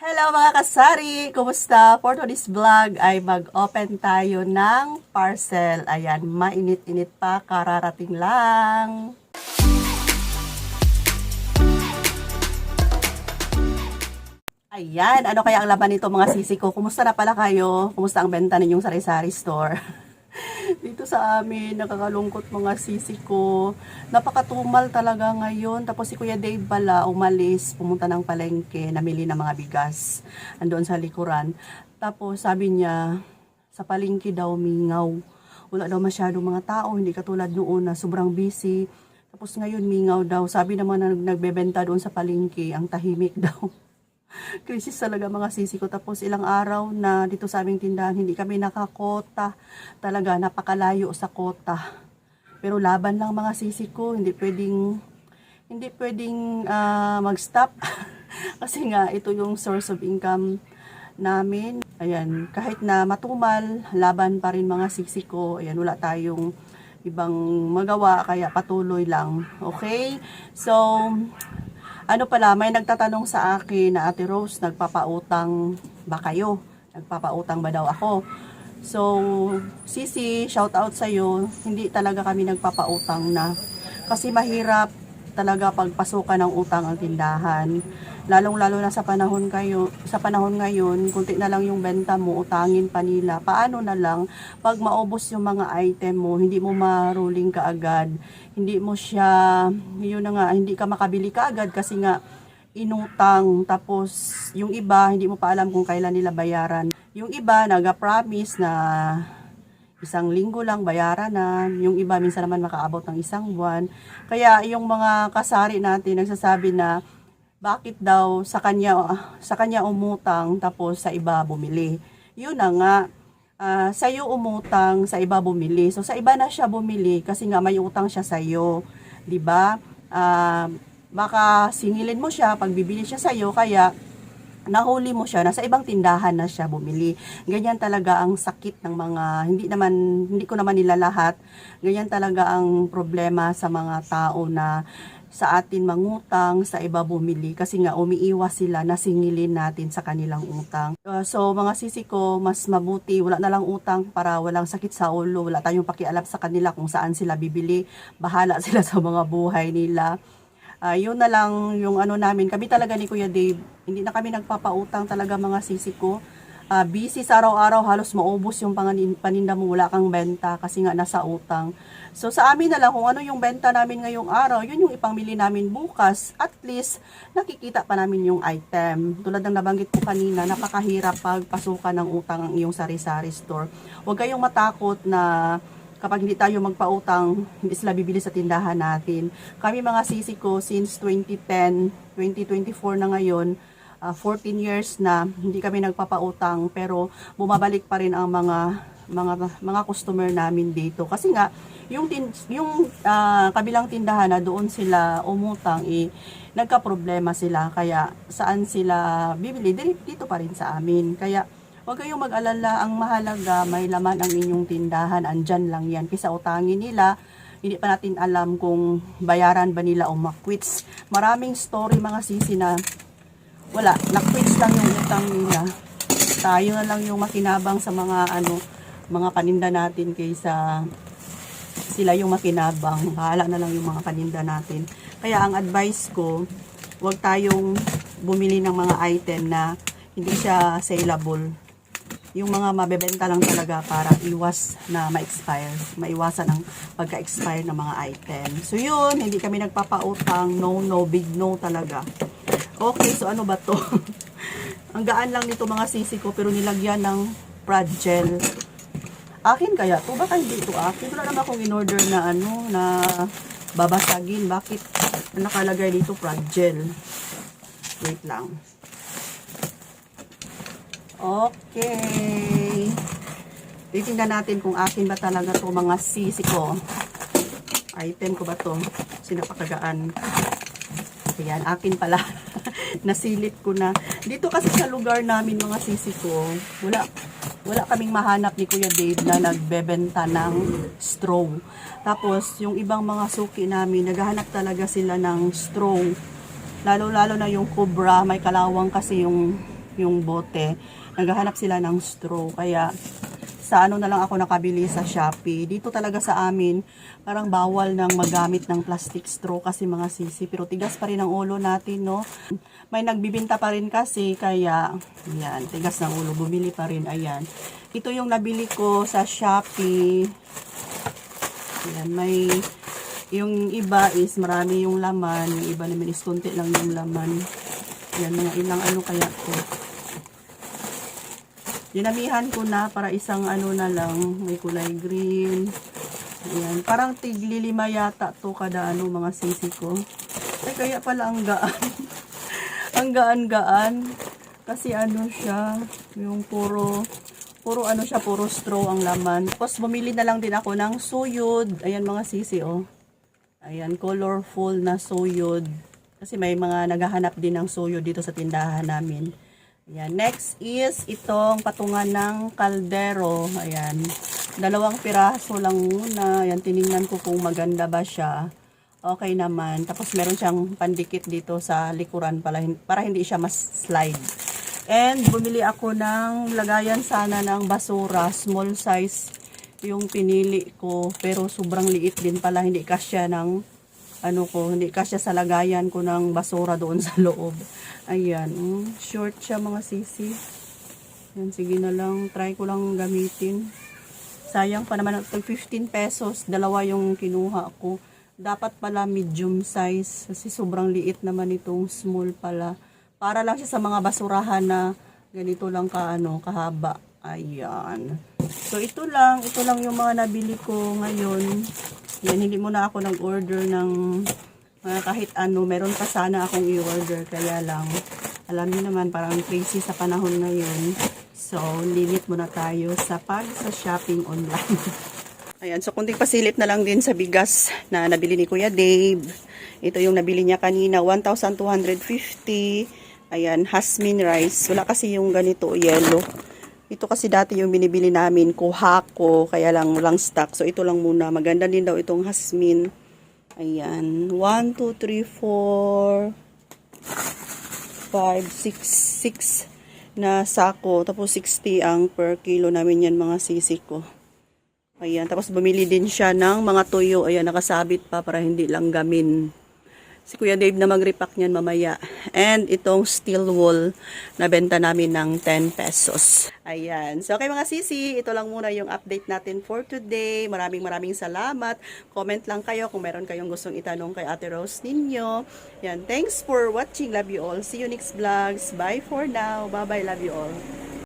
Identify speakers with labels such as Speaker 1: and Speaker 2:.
Speaker 1: Hello mga kasari! Kumusta? For today's vlog ay mag-open tayo ng parcel. Ayan, mainit-init pa, kararating lang. Ayan, ano kaya ang laman nito mga sisi ko? Kumusta na pala kayo? Kumusta ang benta ninyong sari-sari store? Dito sa amin, nakakalungkot mga sisi ko. Napakatumal talaga ngayon. Tapos si Kuya Dave pala umalis, pumunta ng palengke, namili ng mga bigas. Andoon sa likuran. Tapos sabi niya, sa palengke daw mingaw. Wala daw masyadong mga tao, hindi katulad noon na sobrang busy. Tapos ngayon mingaw daw. Sabi naman na nagbebenta doon sa palengke, ang tahimik daw. Krisis talaga mga sisi ko. Tapos ilang araw na dito sa aming tindahan, hindi kami nakakota. Talaga, napakalayo sa kota. Pero laban lang mga sisi ko. Hindi pwedeng, hindi pwedeng ah, mag-stop. Kasi nga, ito yung source of income namin. Ayan, kahit na matumal, laban pa rin mga sisi ko. Ayan, wala tayong ibang magawa, kaya patuloy lang. Okay? So, ano pala, may nagtatanong sa akin na Ate Rose, nagpapautang ba kayo? Nagpapautang ba daw ako? So, Sisi, shout out sa iyo. Hindi talaga kami nagpapautang na kasi mahirap talaga pagpasukan ng utang ang tindahan. Lalong-lalo na sa panahon kayo, sa panahon ngayon, kunti na lang yung benta mo, utangin pa nila. Paano na lang pag maubos yung mga item mo, hindi mo maruling kaagad, hindi mo siya, yun na nga, hindi ka makabili kaagad kasi nga inutang tapos yung iba hindi mo pa alam kung kailan nila bayaran. Yung iba naga-promise na isang linggo lang bayaran na, yung iba minsan naman makaabot ng isang buwan. Kaya yung mga kasari natin nagsasabi na bakit daw sa kanya sa kanya umutang tapos sa iba bumili. Yun na nga ah, sa iyo umutang, sa iba bumili. So sa iba na siya bumili kasi nga may utang siya sa iyo, 'di ba? Ah, baka singilin mo siya pag bibili siya sa iyo kaya nahuli mo siya, nasa ibang tindahan na siya bumili. Ganyan talaga ang sakit ng mga, hindi naman, hindi ko naman nila lahat, ganyan talaga ang problema sa mga tao na sa atin mangutang, sa iba bumili, kasi nga umiiwas sila na singilin natin sa kanilang utang. Uh, so mga sisi ko, mas mabuti, wala na lang utang para walang sakit sa ulo, wala tayong pakialam sa kanila kung saan sila bibili, bahala sila sa mga buhay nila. Ah, yun na lang yung ano namin. Kami talaga ni Kuya Dave, hindi na kami nagpapautang talaga mga sisi ko. Ah, busy sa araw-araw, halos maubos yung panganin, paninda mo, wala kang benta kasi nga nasa utang. So sa amin na lang kung ano yung benta namin ngayong araw, yun yung ipamili namin bukas. At least nakikita pa namin yung item. Tulad ng nabanggit ko kanina, napakahirap pagpasukan ng utang ang iyong sari-sari store. Huwag kayong matakot na kapag hindi tayo magpautang, hindi sila bibili sa tindahan natin. Kami mga sisi ko, since 2010, 2024 na ngayon, ah, 14 years na, hindi kami nagpapautang, pero bumabalik pa rin ang mga mga mga customer namin dito. Kasi nga yung tin, yung ah, kabilang tindahan na doon sila umutang eh nagka-problema sila. Kaya saan sila bibili? Dito pa rin sa amin. Kaya Huwag kayong mag-alala, ang mahalaga may laman ang inyong tindahan, andyan lang yan. Kisa utangin nila, hindi pa natin alam kung bayaran ba nila o makwits. Maraming story mga sisi na wala, nakwits lang yung utang nila. Tayo na lang yung makinabang sa mga ano, mga paninda natin kaysa sila yung makinabang. Bahala na lang yung mga paninda natin. Kaya ang advice ko, huwag tayong bumili ng mga item na hindi siya saleable yung mga mabebenta lang talaga para iwas na ma-expire, maiwasan ang pagka-expire ng mga item. So yun, hindi kami nagpapautang, no, no, big no talaga. Okay, so ano ba to? ang gaan lang nito mga sisi ko, pero nilagyan ng prad gel. Akin kaya to? Baka hindi ito akin. Wala naman akong in-order na ano, na babasagin. Bakit nakalagay dito prad gel? Wait lang. Okay. Titingnan natin kung akin ba talaga to mga sisi ko. Item ko ba to? Sinapakagaan. Ayan, akin pala. Nasilip ko na. Dito kasi sa lugar namin mga sisi ko, wala, wala kaming mahanap ni Kuya Dave na nagbebenta ng straw. Tapos, yung ibang mga suki namin, naghahanap talaga sila ng straw. Lalo-lalo na yung cobra, may kalawang kasi yung yung bote. Naghahanap sila ng straw. Kaya sa ano na lang ako nakabili sa Shopee. Dito talaga sa amin, parang bawal nang magamit ng plastic straw kasi mga sisi. Pero tigas pa rin ang ulo natin, no? May nagbibinta pa rin kasi, kaya, yan, tigas ng ulo. Bumili pa rin, ayan. Ito yung nabili ko sa Shopee. Ayan, may, yung iba is marami yung laman. Yung iba naman is konti lang yung laman. Yan, mga ilang ano kaya to. Dinamihan ko na para isang ano na lang, may kulay green. Ayan, parang tiglilima yata to kada ano mga sisi ko. Ay, kaya pala ang gaan. ang gaan-gaan. Kasi ano siya, yung puro, puro ano siya, puro straw ang laman. Tapos bumili na lang din ako ng suyod. Ayan mga sisi, oh. Ayan, colorful na suyod. Kasi may mga naghahanap din ng suyod dito sa tindahan namin. Ayan. Next is itong patungan ng kaldero. Ayan. Dalawang piraso lang muna. Ayan, tiningnan ko kung maganda ba siya. Okay naman. Tapos meron siyang pandikit dito sa likuran para, para hindi siya mas slide. And bumili ako ng lagayan sana ng basura. Small size yung pinili ko. Pero sobrang liit din pala. Hindi kasya ng ano ko, hindi kasya sa lagayan ko ng basura doon sa loob. Ayan, mm, short siya mga sisi. Yan, sige na lang, try ko lang gamitin. Sayang pa naman, tag 15 pesos, dalawa yung kinuha ko. Dapat pala medium size, kasi sobrang liit naman itong small pala. Para lang siya sa mga basurahan na ganito lang ka, ano, kahaba. Ayan. So, ito lang, ito lang yung mga nabili ko ngayon. Yan, hindi muna ako nag-order ng mga kahit ano. Meron pa sana akong i-order. Kaya lang, alam niyo naman, parang crazy sa panahon ngayon. So, limit muna tayo sa pag sa shopping online. Ayan, so kunting pasilip na lang din sa bigas na nabili ni Kuya Dave. Ito yung nabili niya kanina, 1,250. Ayan, Hasmin rice. Wala kasi yung ganito, yellow. Ito kasi dati yung binibili namin, kuhako, kaya lang walang stock. So, ito lang muna. Maganda din daw itong hasmin. Ayan. 1, 2, 3, 4, 5, 6, 6 na sako. Tapos 60 ang per kilo namin yan mga sisi ko. Ayan. Tapos bumili din siya ng mga tuyo. Ayan, nakasabit pa para hindi lang gamin si Kuya Dave na mag-repack niyan mamaya. And itong steel wool na benta namin ng 10 pesos. Ayan. So, okay mga sisi, ito lang muna yung update natin for today. Maraming maraming salamat. Comment lang kayo kung meron kayong gustong itanong kay Ate Rose ninyo. Yan. Thanks for watching. Love you all. See you next vlogs. Bye for now. Bye-bye. Love you all.